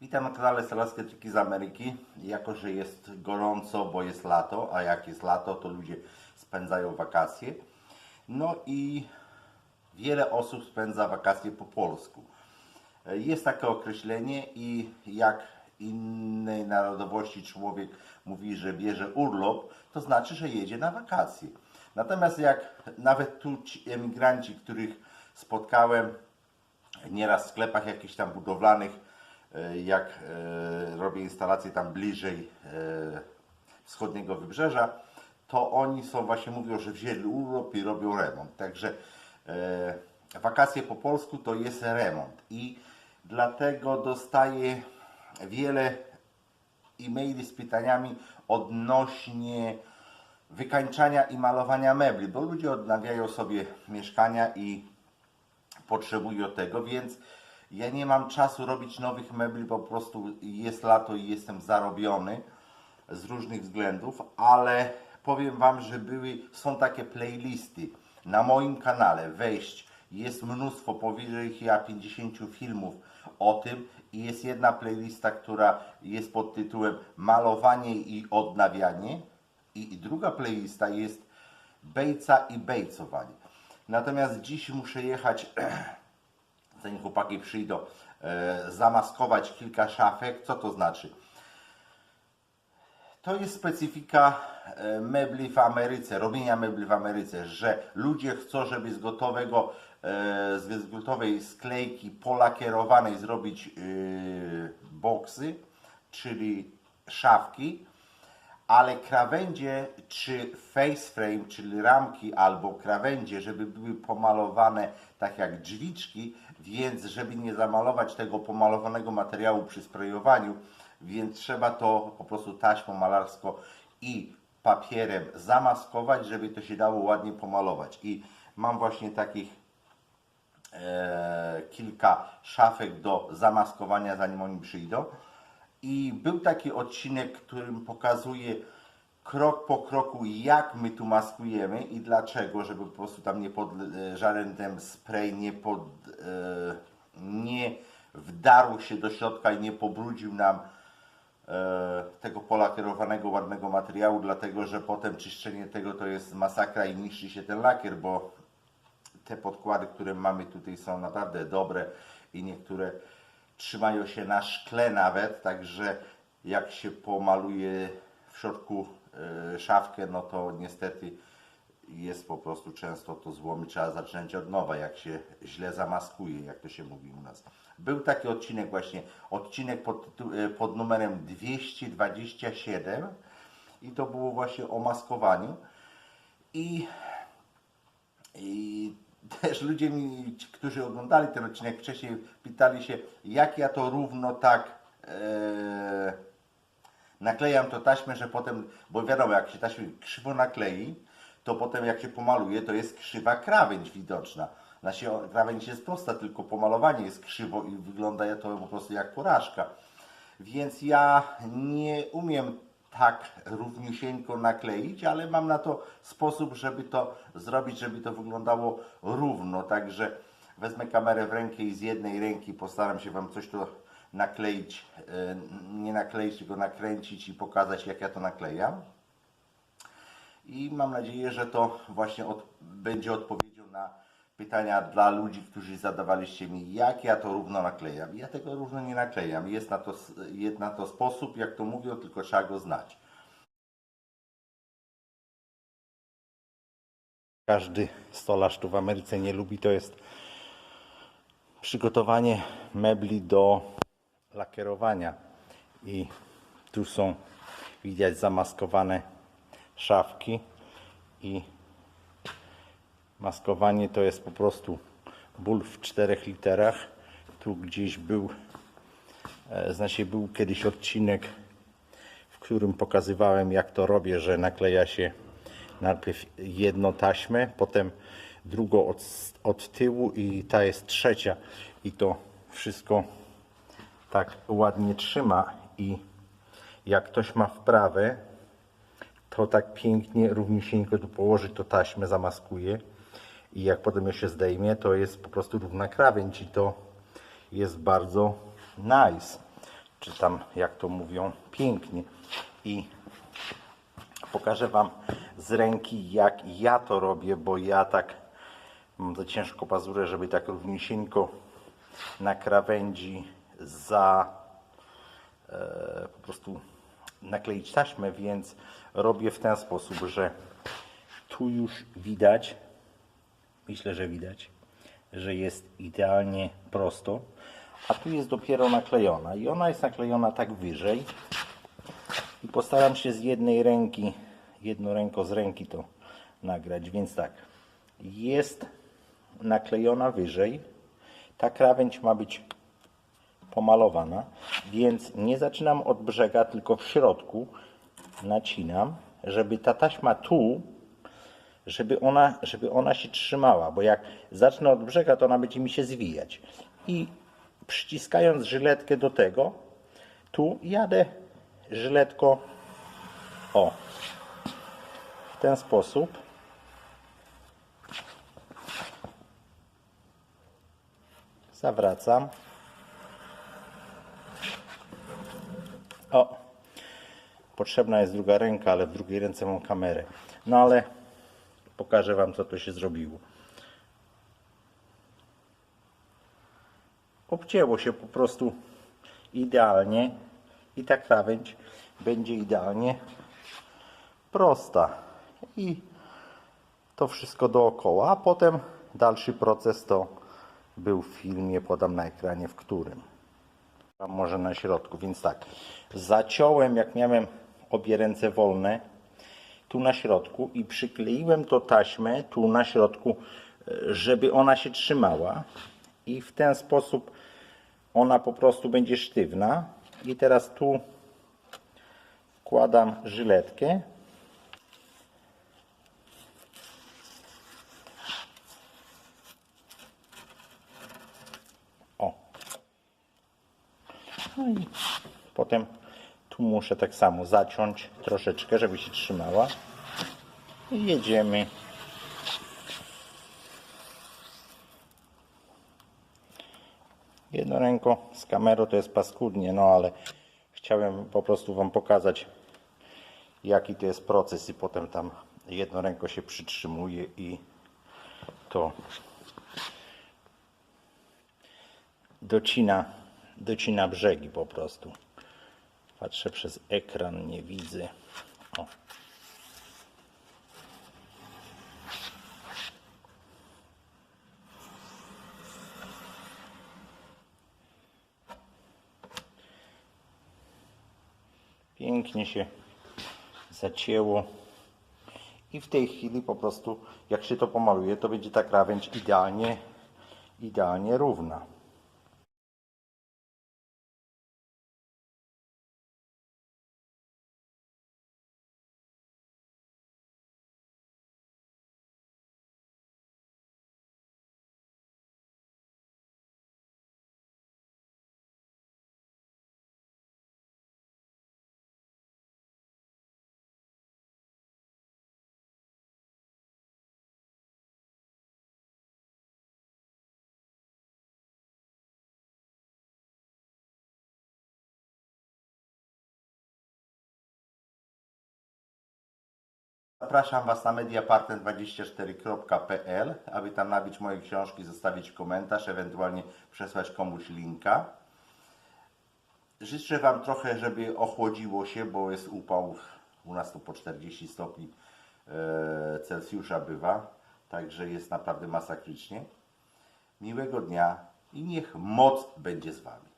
Witam na kanale Stelaskie Triki z Ameryki. Jako, że jest gorąco, bo jest lato, a jak jest lato, to ludzie spędzają wakacje. No i wiele osób spędza wakacje po polsku. Jest takie określenie i jak innej narodowości człowiek mówi, że bierze urlop, to znaczy, że jedzie na wakacje. Natomiast jak nawet tu ci emigranci, których spotkałem nieraz w sklepach jakichś tam budowlanych, jak e, robię instalacje tam bliżej e, wschodniego wybrzeża, to oni są właśnie mówią, że wzięli urlop i robią remont. Także e, wakacje po polsku to jest remont i dlatego dostaję wiele e-maili z pytaniami odnośnie wykańczania i malowania mebli, bo ludzie odnawiają sobie mieszkania i potrzebują tego, więc ja nie mam czasu robić nowych mebli, po prostu jest lato i jestem zarobiony z różnych względów, ale powiem Wam, że były, są takie playlisty na moim kanale, wejść, jest mnóstwo, powyżej chyba 50 filmów o tym i jest jedna playlista, która jest pod tytułem Malowanie i odnawianie i, i druga playlista jest Bejca i bejcowanie. Natomiast dziś muszę jechać zanim chłopaki przyjdą, e, zamaskować kilka szafek. Co to znaczy? To jest specyfika e, mebli w Ameryce, robienia mebli w Ameryce, że ludzie chcą, żeby z gotowego, e, z gotowej sklejki polakierowanej zrobić boksy, czyli szafki, ale krawędzie czy face frame, czyli ramki albo krawędzie, żeby były pomalowane tak jak drzwiczki, więc żeby nie zamalować tego pomalowanego materiału przy sprayowaniu, więc trzeba to po prostu taśmą malarsko i papierem zamaskować, żeby to się dało ładnie pomalować. I mam właśnie takich e, kilka szafek do zamaskowania, zanim oni przyjdą. I był taki odcinek, którym pokazuje krok po kroku, jak my tu maskujemy i dlaczego, żeby po prostu tam nie pod e, żaden ten spray nie pod, e, nie wdarł się do środka i nie pobrudził nam e, tego polakierowanego ładnego materiału, dlatego że potem czyszczenie tego to jest masakra i niszczy się ten lakier, bo te podkłady, które mamy tutaj są naprawdę dobre i niektóre trzymają się na szkle nawet, także jak się pomaluje w środku e, szafkę, no to niestety jest po prostu często to złomy, trzeba zacząć od nowa, jak się źle zamaskuje, jak to się mówi u nas. Był taki odcinek właśnie, odcinek pod, e, pod numerem 227 i to było właśnie o maskowaniu i i też ludzie, mi, którzy oglądali ten odcinek wcześniej, pytali się, jak ja to równo tak e, naklejam to taśmę, że potem, bo wiadomo, jak się taśmę krzywo naklei, to potem jak się pomaluje, to jest krzywa krawędź widoczna. Znaczy, krawędź jest prosta, tylko pomalowanie jest krzywo i wygląda to po prostu jak porażka. Więc ja nie umiem tak równiusieńko nakleić, ale mam na to sposób, żeby to zrobić, żeby to wyglądało równo. Także wezmę kamerę w rękę i z jednej ręki postaram się Wam coś tu nakleić, e, nie nakleić, tylko nakręcić i pokazać jak ja to naklejam. I mam nadzieję, że to właśnie od, będzie odpowiedzią na pytania dla ludzi, którzy zadawaliście mi, jak ja to równo naklejam. Ja tego równo nie naklejam. Jest na to, jest na to sposób, jak to mówią, tylko trzeba go znać. Każdy stolarz tu w Ameryce nie lubi, to jest przygotowanie mebli do lakierowania. I tu są widać zamaskowane szafki i Maskowanie to jest po prostu ból w czterech literach. Tu gdzieś był, e, znaczy był kiedyś odcinek, w którym pokazywałem jak to robię, że nakleja się najpierw jedną taśmę, potem drugą od, od tyłu i ta jest trzecia. I to wszystko tak ładnie trzyma. I jak ktoś ma wprawę, to tak pięknie, równiusieńko tu położy to taśmę, zamaskuje i jak potem ją się zdejmie, to jest po prostu równa krawędź i to jest bardzo nice. czy tam jak to mówią, pięknie. I pokażę Wam z ręki, jak ja to robię, bo ja tak mam za ciężko pazurę, żeby tak równisieńko na krawędzi za e, po prostu nakleić taśmę, więc robię w ten sposób, że tu już widać, myślę, że widać, że jest idealnie prosto, a tu jest dopiero naklejona i ona jest naklejona tak wyżej. I postaram się z jednej ręki, jedną ręką z ręki to nagrać, więc tak, jest naklejona wyżej, ta krawędź ma być pomalowana, więc nie zaczynam od brzega, tylko w środku nacinam, żeby ta taśma tu, żeby ona, żeby ona się trzymała, bo jak zacznę od brzega, to ona będzie mi się zwijać. I przyciskając żyletkę do tego, tu jadę żyletką o w ten sposób. Zawracam. O, potrzebna jest druga ręka, ale w drugiej ręce mam kamerę. No ale pokażę Wam, co to się zrobiło. Obcięło się po prostu idealnie i ta krawędź będzie idealnie prosta. I to wszystko dookoła, a potem dalszy proces to był w filmie, podam na ekranie, w którym a może na środku, więc tak, zaciąłem jak miałem obie ręce wolne, tu na środku i przykleiłem to taśmę tu na środku, e, żeby ona się trzymała i w ten sposób ona po prostu będzie sztywna. I teraz tu wkładam żyletkę. O. No i potem muszę tak samo zaciąć troszeczkę, żeby się trzymała. I jedziemy. Jedną ręką z kamerą to jest paskudnie, no ale chciałem po prostu Wam pokazać jaki to jest proces i potem tam jedną ręką się przytrzymuje i to docina, docina brzegi po prostu. Patrzę przez ekran, nie widzę. O. Pięknie się zacięło. I w tej chwili po prostu, jak się to pomaluje, to będzie ta krawędź idealnie, idealnie równa. Zapraszam Was na mediapartner24.pl, aby tam nabić moje książki, zostawić komentarz, ewentualnie przesłać komuś linka. Życzę Wam trochę, żeby ochłodziło się, bo jest upał u nas tu po 40 stopni e, Celsjusza bywa, także jest naprawdę masakrycznie. Miłego dnia i niech moc będzie z Wami.